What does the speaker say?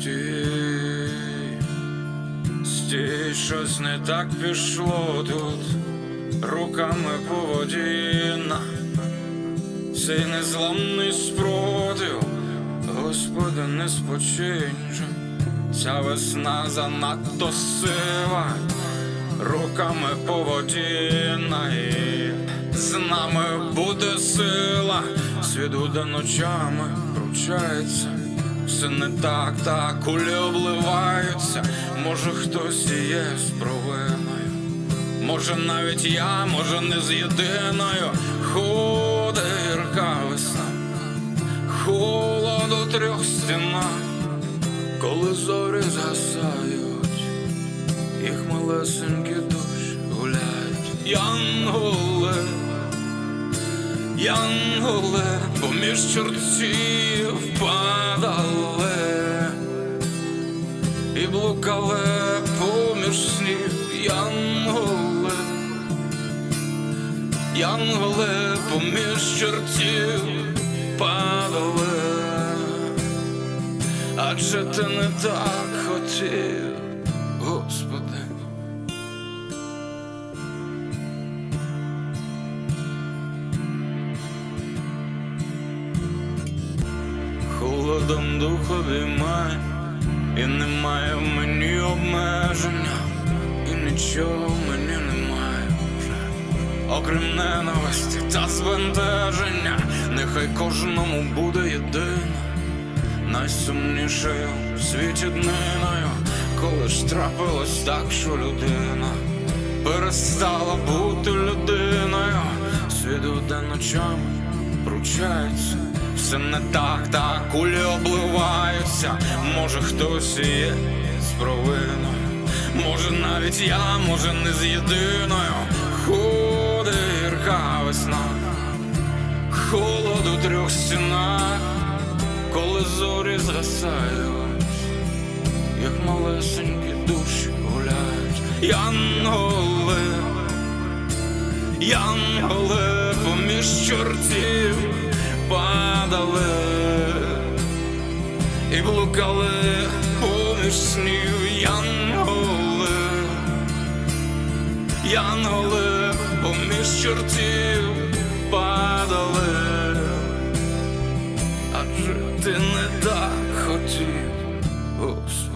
Стій, стій, щось не так пішло тут, руками по воді цей незламний спротив, Господи, не спочинь ця весна занадто сила, руками по воді з нами буде сила, світ буде ночами пручається. Все не так, так кулі обливаються. Може хтось є з провиною. Може навіть я, може не з єдиною. Худа гірка весна, холод у трьох стінах, коли зорі згасають, їх малесенькі душі гуляють. Янголи, Янголе, поміж чортів падали і блукали поміж снів Янголе, Янголе, поміж чортів падали, адже ти не так хотів, Холодом духові май, і немає в мені обмеження, і нічого в мені немає вже, окрім ненависті та збентеження, нехай кожному буде єдина, найсумнішою в світі дниною, коли ж трапилось так, що людина перестала бути людиною, світ буде ночами пручається. Все не так, так кулі обливаються. Може хтось є з провиною. Може навіть я, може не з єдиною. Худе гірка весна, холод у трьох стінах, коли зорі згасають, як малесенькі душі гуляють. Янголи, Янголи поміж чортів і блукали поміж снів Янголи, Янголи поміж чортів падали, адже ти не так хотів, Господи.